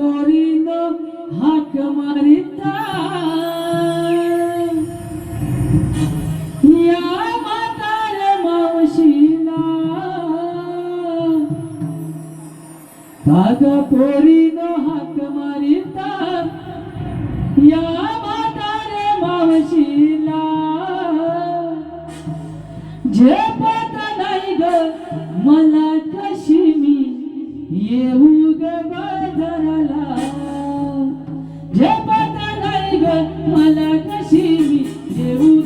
पोरीन हाक मारिता. या म्हाताऱ्या मावशीला काग पोरीन हाक मारिता. या म्हाताऱ्या मावशीला झेपत नाही ग मला कशी मी येऊ ग बाजाराला मला कशी मी येऊ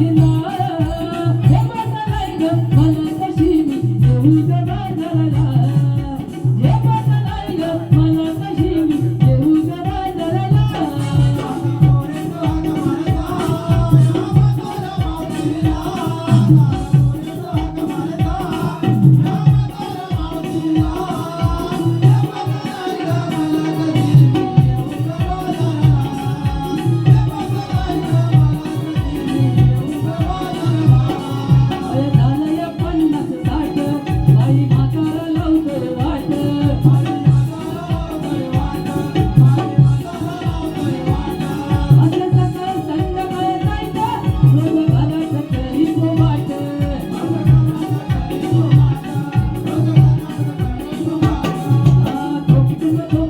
मला कशी मी Thank you.